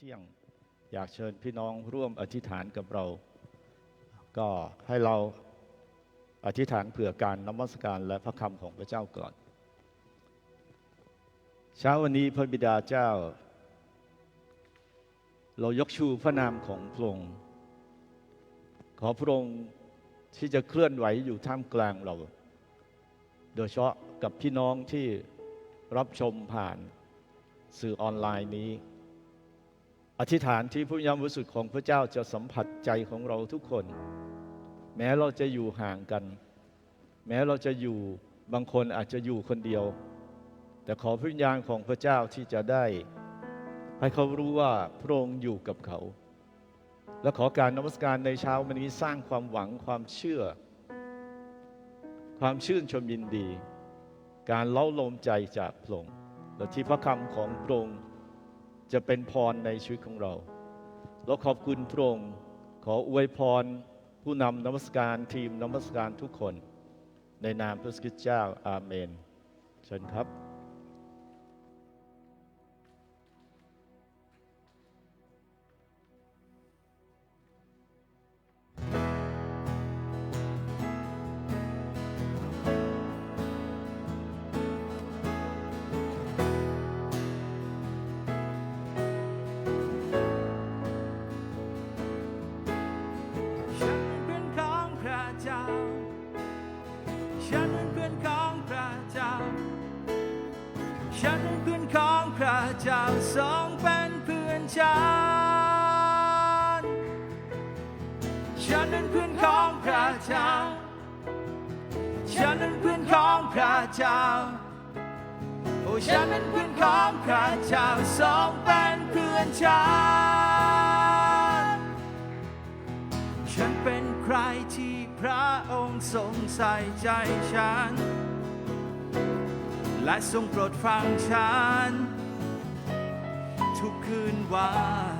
เที่ยง อยากเชิญพี่น้องร่วมอธิษฐานกับเรา ก็ให้เราอธิษฐานเผื่อการนมัสการและพระคำของพระเจ้าก่อน เช้าวันนี้พระบิดาเจ้า เรายกชูพระนามของพระองค์ขอพระองค์ที่จะเคลื่อนไหวอยู่ท่ามกลางเรา โดยเฉพาะกับพี่น้องที่รับชมผ่านสื่อออนไลน์นี้ อธิษฐานที่พระยามวิสุทธิ์ของพระเจ้าจะสัมผัสใจของเราทุกคน แม้เราจะอยู่ห่างกัน แม้เราจะอยู่บางคนอาจจะอยู่คนเดียว แต่ขอพระวิญญาณของพระเจ้าที่จะได้ ให้เขารู้ว่าพระองค์อยู่กับเขา และขอการนมัสการในเช้าวันนี้สร้างความหวังความเชื่อ ความชื่นชมยินดี การเล้าลมใจจากพระองค์และที่พระคำของพระองค์ จะเป็นพรในชีวิตของเรา เราขอบคุณพระองค์ขออวยพรผู้นำนมัสการทีมนมัสการทุกคน ในนามพระคริสต์เจ้าอาเมน เชิญครับ เจ้าทรงเป็นเพื่อนฉัน ฉันเป็นเพื่อนของพระเจ้า ฉันเป็นเพื่อนของพระเจ้า โอ้ฉันเป็นเพื่อนของพระเจ้าทรงเป็นเพื่อนฉัน ฉันเป็นใครที่พระองค์ทรงใส่ใจฉัน และทรงโปรดฟังฉัน ทุกคืนวัน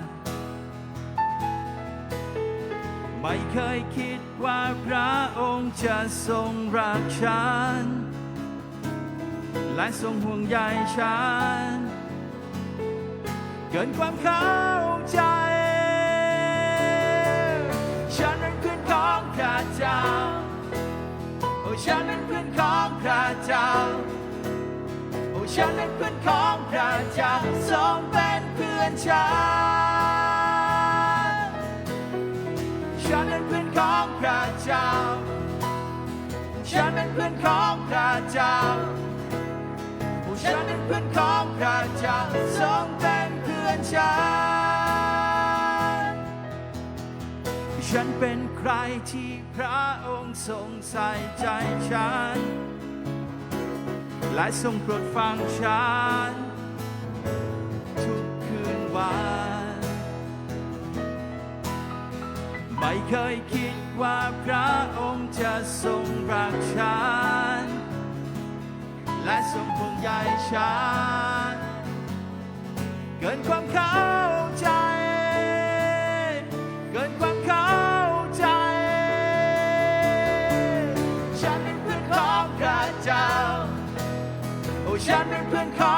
ไม่เคยคิดว่าพระองค์จะทรงรักฉัน และทรงห่วงใยฉัน เกินความเข้าใจ ฉันเป็นเพื่อนของพระเจ้าโอ้ฉันเป็นเพื่อนของพระเจ้าโอ้ฉันเป็นเพื่อนของพระเจ้าทรงเป็น เพื่อนฉัน ฉันเป็นเพื่อนของพระเจ้า ฉันเป็นเพื่อนของพระเจ้าฉันเป็นเพื่อนของพระเจ้าทรงเป็นเพื่อนฉัน ฉันเป็นใครที่พระองค์ทรงใส่ใจฉัน และทรงโปรดฟังฉัน คืนวันไม่เคยคิดว่าพระองค์จะทรงรักฉัน และทรงห่วงใยฉัน เกินความเข้าใจ เกินความเข้าใจ ฉันเป็นเพื่อนของพระเจ้า โอ้ฉันเป็นเพื่อนของ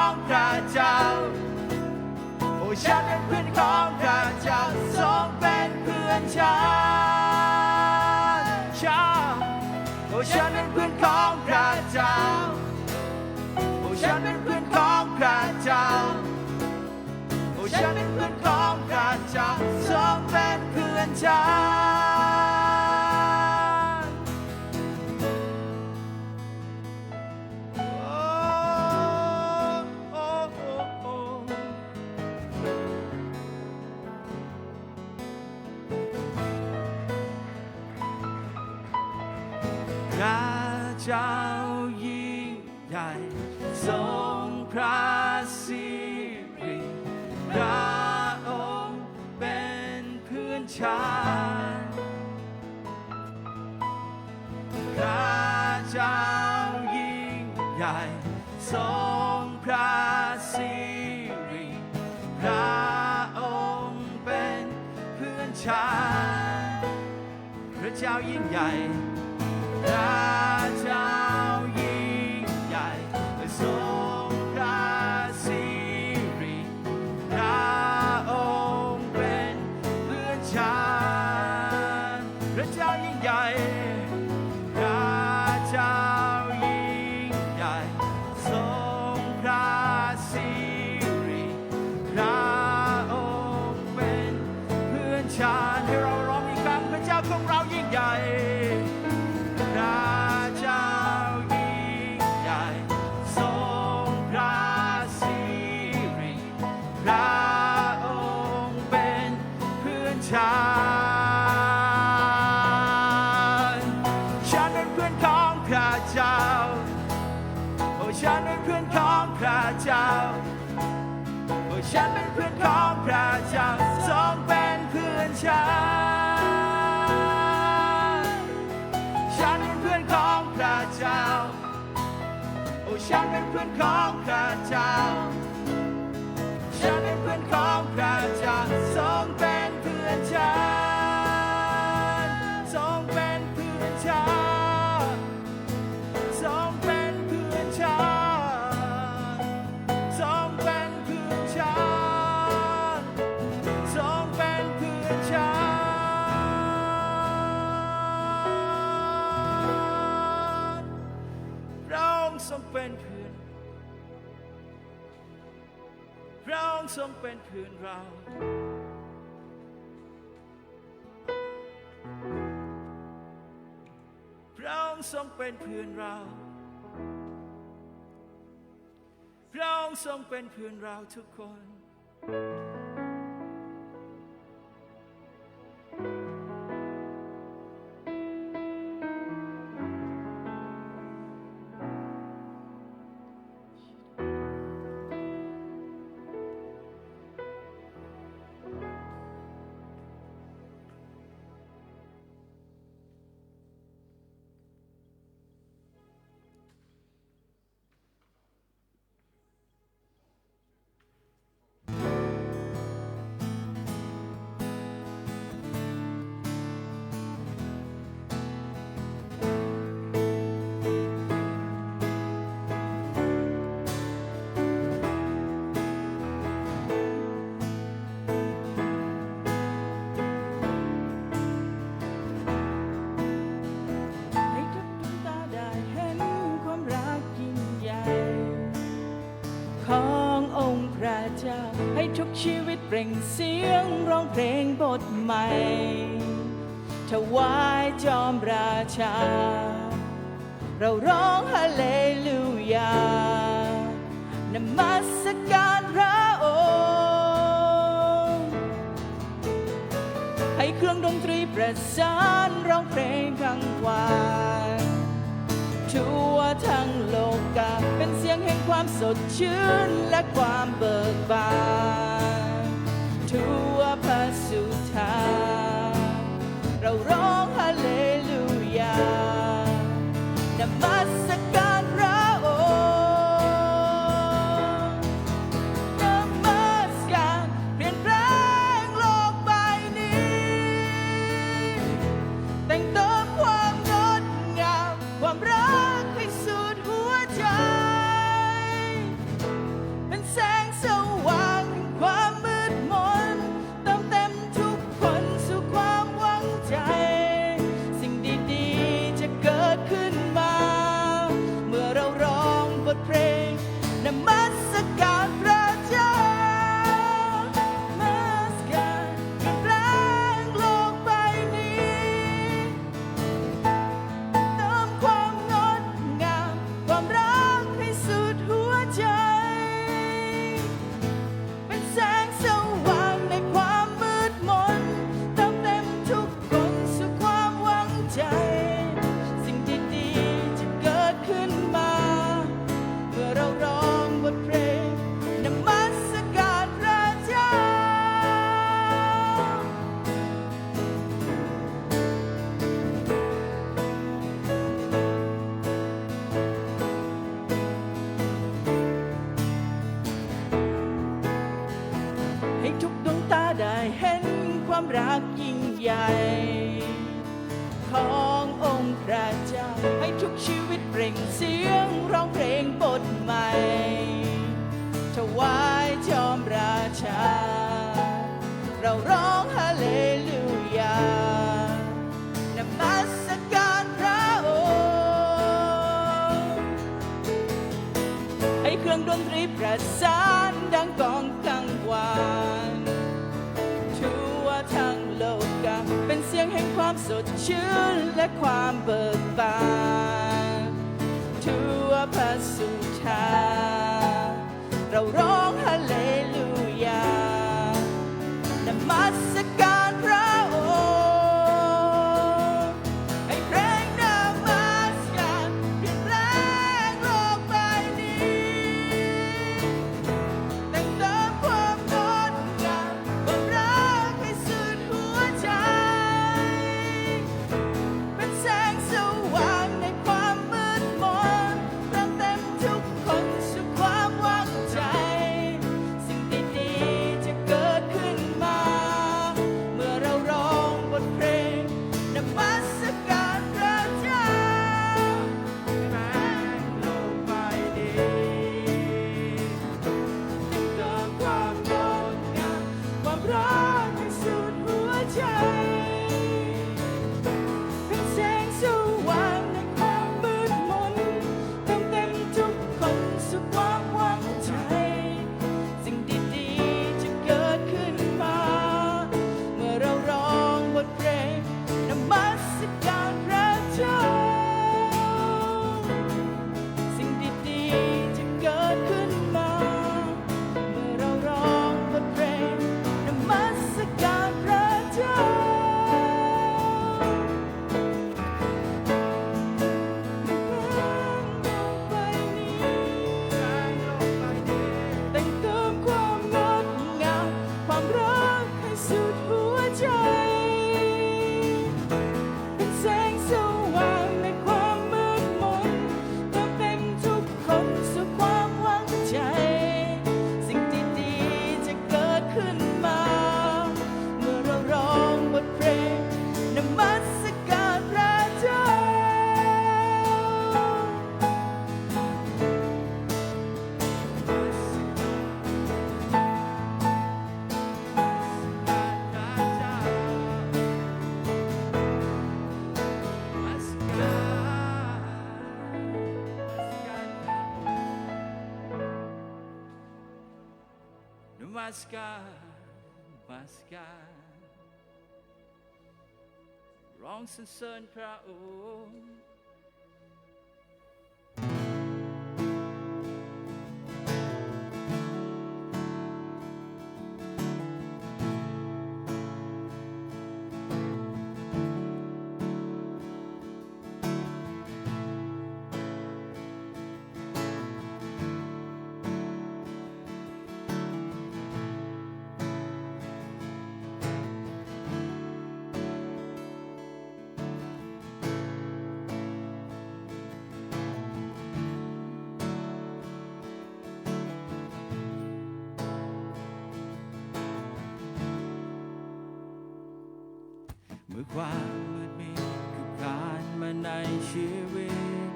ฉันเป็นเพื่อนของพระเจ้าทรงเป็นเพื่อนฉันฉันโอ้ฉันเป็นเพื่อนของพระเจ้าโอ้ฉันเป็นเพื่อนของพระเจ้าโอ้ฉันเป็นเพื่อนของพระเจ้าทรงเป็นเพื่อนฉัน ทรงพระสิริพระองค์เป็นเพื่อนฉันพระเจ้ายิ่งใหญ่พระเจ้า ฉัน ฉันเป็นเพื่อนของพระเจ้า โอ้ ฉันเป็นเพื่อนของพระ ทรงเป็นพื้นเราพระองค์ทรงเป็นพื้นเราพระองค์ทรงเป็นพื้นเราทุกคน ชีวิตเปล่งเสียงร้องเพลงบทใหม่ถวายจอมราชา เราร้องฮาเลลูยานมัสการพระองค์ให้เครื่องดนตรีประสานร้องเพลงกลางวันทั่วทั้งโลกาเป็นเสียงแห่งความสดชื่นและความเบิกบาน ทั่วพระสุธาเราร้องฮาเล ความสดชื่นและความเบิกบานทั่วพระสุธาเราร้องฮาเลลูยานมัสการ นมัสการนมัสการร้องสรรเสริญพระองค์ มื่อความมืดมิดคือผ่านมาในชีวิต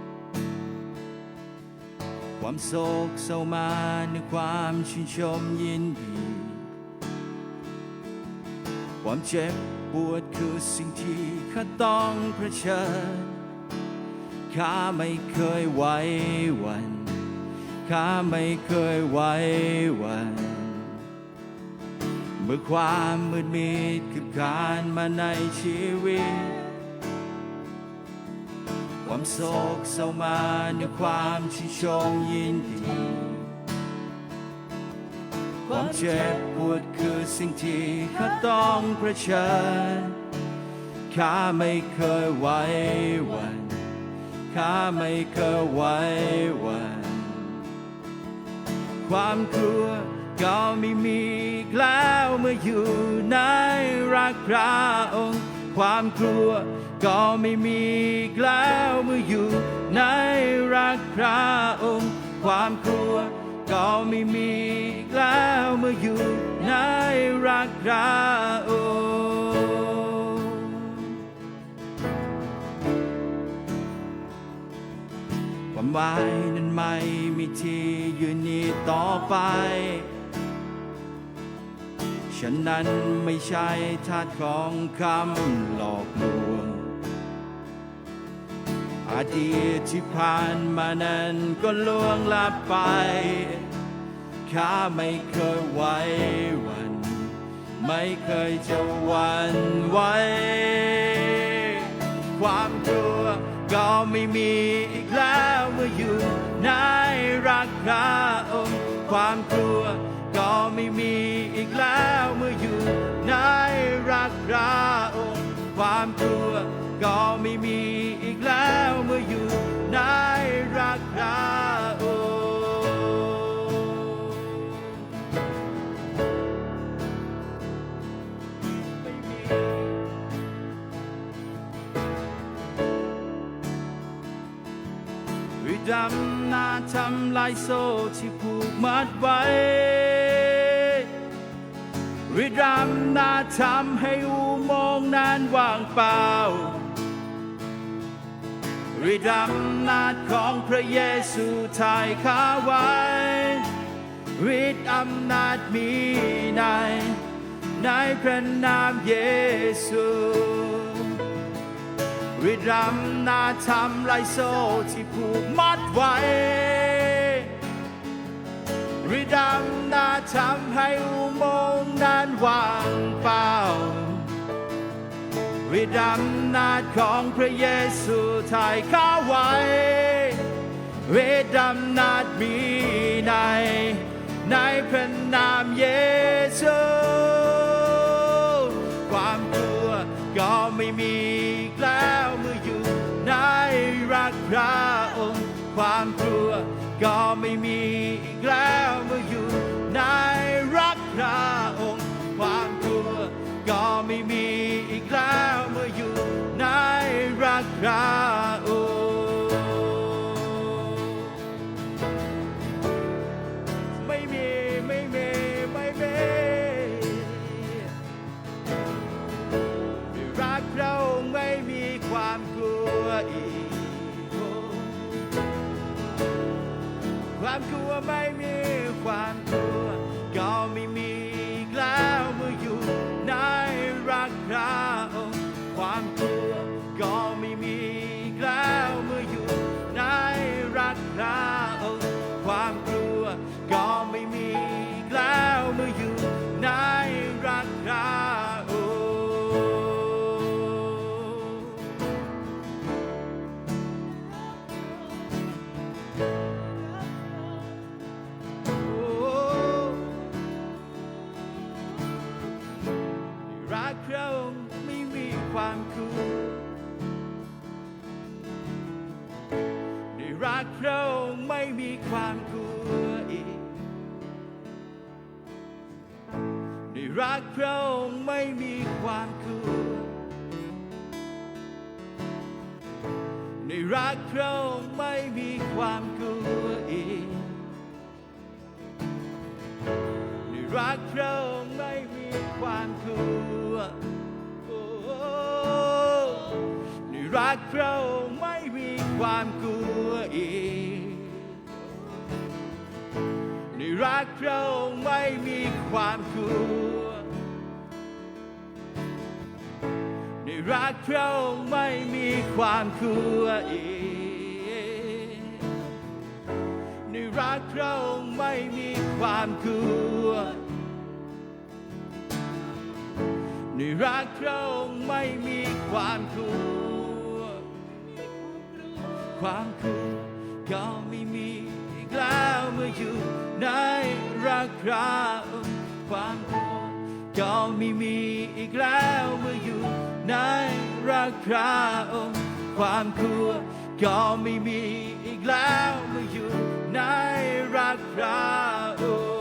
ความโศกเศร้ามาในความชื่นชมยินดี ความเจ็บปวดคือสิ่งที่ข้าต้องเผชิญข้าไม่เคยไว้วันข้าไม่เคยไว้วัน เมื่อความมืดมิดคือการมาในชีวิต ความโศกเศร้ามาในความชื่นชมยินดี ความเจ็บปวดคือสิ่งที่ข้าต้องเผชิญข้าไม่เคยไหว้วันข้าไม่เคยไหว้วัน ความกลัว ก็ไม่มีแล้วเมื่ออยู่ในรักพระองค์ ความกลัว ก็ไม่มีแล้วเมื่ออยู่ในรักพระองค์ ความกลัว ก็ไม่มีแล้วเมื่ออยู่ในรักพระองค์ความหมายนั้นไม่มีที่ยืนนี้ต่อไป ฉันนั้นไม่ใช่ทาสของคำหลอกลวงอดีตที่ผ่านมานั้นก็ล่วงลับไปข้าไม่เคยไว้วัน ไม่เคยจะวันไหวความกลัวก็ไม่มีอีกแล้วเมื่ออยู่ในรักพระองค์ความกลัว ก็ไม่มีอีกแล้วเมื่ออยู่ในรักพระองค์ความกลัวก็ไม่มีอีกแล้วเมื่ออยู่ในรักพระองค์วิดำนาทำลายโซ่ที่ผูกมัดไว้ วิดำนาทำให้อุโมงค์นั้นว่างเปล่าฤทธิ์อำนาจของพระเยซูถ่ายข้าไว้ฤทธิ์อำนาจมีใน ในพระนามเยซูฤทธิ์อำนาจทำลายโซ่ที่ผูกมัดไว้ฤทธิ์อำนาจทำให้อุโมง ค์นั้นว่างเปล่าฤทธิ์อำนาจของพระเยซูถ่ายข้าไว้ฤทธิ์อำนาจมีใน ในพระนามเยซู ความกลัวก็ไม่มีแล้วเมื่ออยู่ในรักพระองค์ ความกลัวก็ไม่มีอีกแล้วเมื่ออยู่ พระองค์ความกลัวก็ไม่มีอีกแล้วเมื่ออยู่ในรักเราไม่มีไม่มีไม่มีรักเราไม่มีความกลัวอีก ความกลัวไม่มีความกลัวก็ไม่ รักเราไม่มีความกลัวในรักเราไม่มีความกลัวอีกในรักเราไม่มีความกลัวในรักเราไม่มีความกลัวอีกในรักเราไม่มีความกลัว รักเราไม่มีความกลัวอีกในรักเราไม่มีความกลัวในรักเราไม่มีความกลัว ความกลัวก็ไม่มีอีกแล้วเมื่ออยู่ในรักเราความกลัวก็ไม่มีอีกแล้ว พระองค์ ความกลัวก็ไม่มีอีกแล้วเมื่ออยู่ในรักพระองค์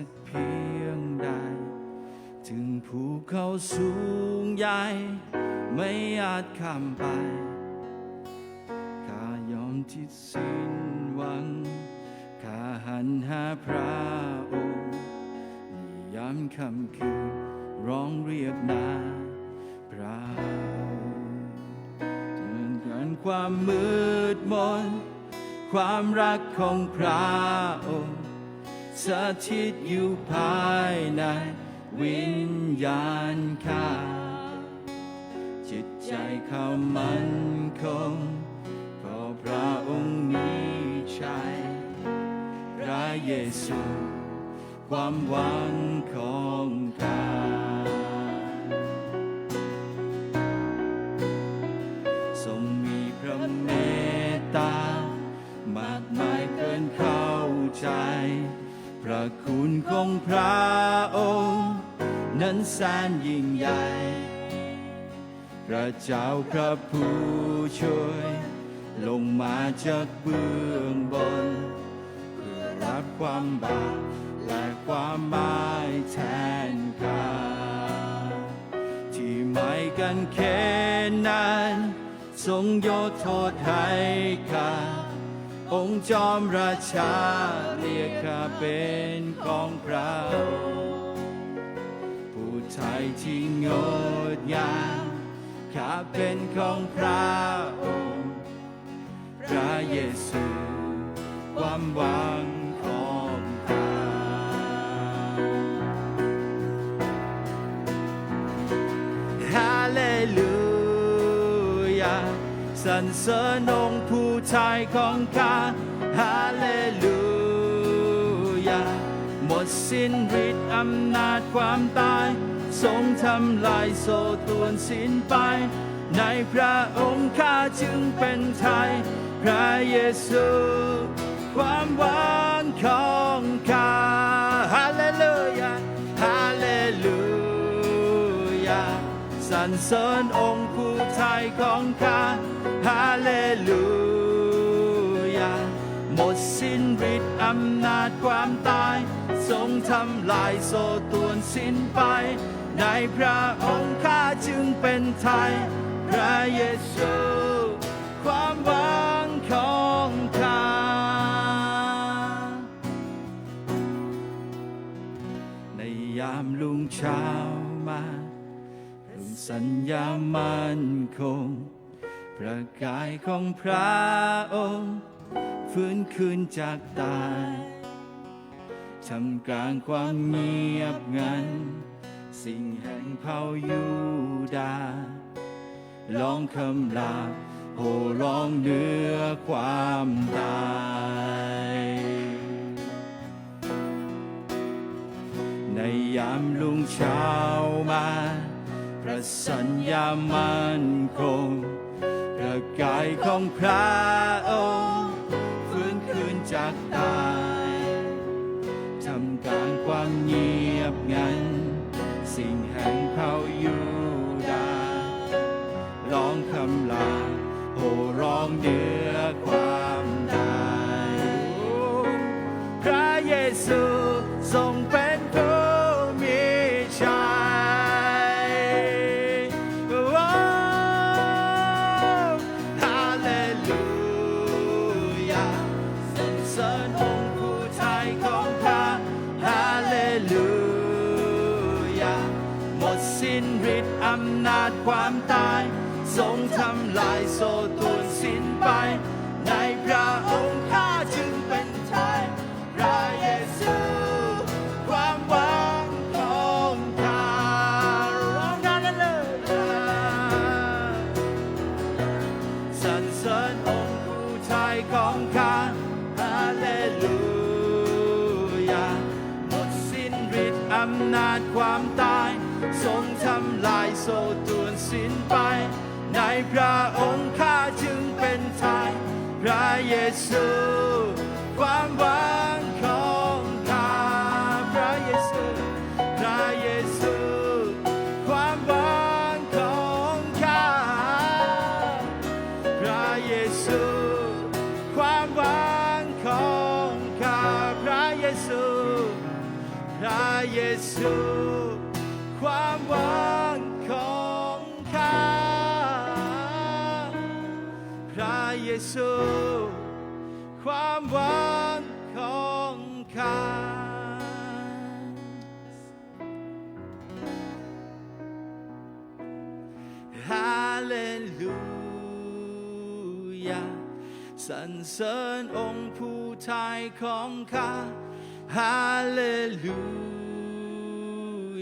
สักเพียงใด ถึงภูเขาสูงใหญ่ ไม่อาจข้ามไป ข้ายอมที่สิ้นหวัง ข้าหันหาพระองค์นิยามคำคืนร้องเรียกนาพระองค์เดินกันความมืดมนความรักของพระองค์ สถิตอยู่ภายในวิญญาณข้าจิตใจเขามันคงเพราะพระองค์มีชัยพระเยซู ความหวังของข้าทรงมีพระเมตตามากมายเกินเข้าใจ ระคุณของพระองค์ นั้นแสนยิ่งใหญ่ พระเจ้าพระผู้ช่วย ลงมาจากเบื้องบน เพื่อรับความบาปและความหมายแทนกาที่ไม่กันเคนนั้นทรงโยโทษให้ข้า องค์จอมราชาเรียกข้าเป็นของพระผู้ไทยที่งดงามข้าเป็นของพระองค์ พระเยซูความหวัง สรรเสริญองค์ผู้ชายของข้าฮาเลลูยาหมดสิ้นฤทธิ์อำนาจความตาย ทรงทำลายโซตวนสิ้นไป ในพระองค์ข้าจึงเป็นไทย พระเยซู ความหวังของข้าฮาเลลูยาฮาเลลูยาสรรเสริญองค์ผู้ไทยของข้า ฮาเลลูยา หมดสิ้นฤทธิ์อำนาจความตาย ทรงทำลายโซตวนสิ้นไป ในพระองค์ข้าจึงเป็นไทย พระเยซูความหวังของข้าในยามลุงเช้ามาสัญญามันคง พระกายของพระองค์ ฟื้นคืนจากตายทำกลางความเงียบงัน สิ่งแห่งเผ่ายูดาห์ลองคำลาโห่ร้องเหนือความตายในยามลุงเช้ามา พระสัญญามันคง กายของพระองค์ฟื้นคืนจากตายทำกลางความเงียบงัน สิ่งแห่งเผ่ายูดาห์ร้องคำลาโหร้องเดือ โซตวนสิ้นไป ในพระองค์ข้าจึงเป็นไทยพระเยซูความหวังของข้าร้องกันเลยสรรเสริญองค์ผู้ชายของข้าฮาเลลูยาหมดสิ้นฤทธิ์อำนาจความตายทรงทำลายโซตวนสิ้นไป ในพระองค์ ซูความหวังของข้าพระเยซูพระเยซูความหวังของข้าพระเยซูความหวังของข้าพระเยซูพระเยซูความหวังของข้าพระเยซู ทยของข้าฮาเลลู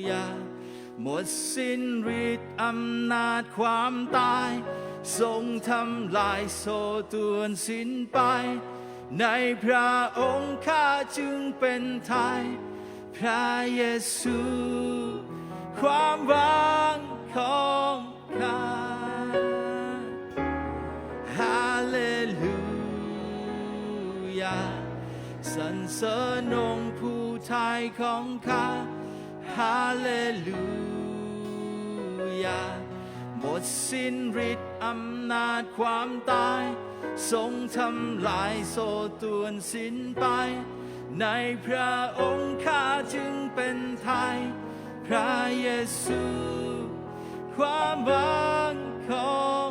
ยาหมดสิ้นฤทธิ์อำนาจความตาย ทรงทำลายโซตวนสิ้นไป ในพระองค์ข้าจึงเป็นไทย พระเยซู ความหวังของ สรรเสริญองค์ผู้ไทยของข้าฮาเลลูยาหมดสิ้นฤทธิ์อำนาจความตาย ทรงทำลายโซตวนสิ้นไป ในในพระองค์ข้าจึงเป็นไทย พระเยซู ความหวังของ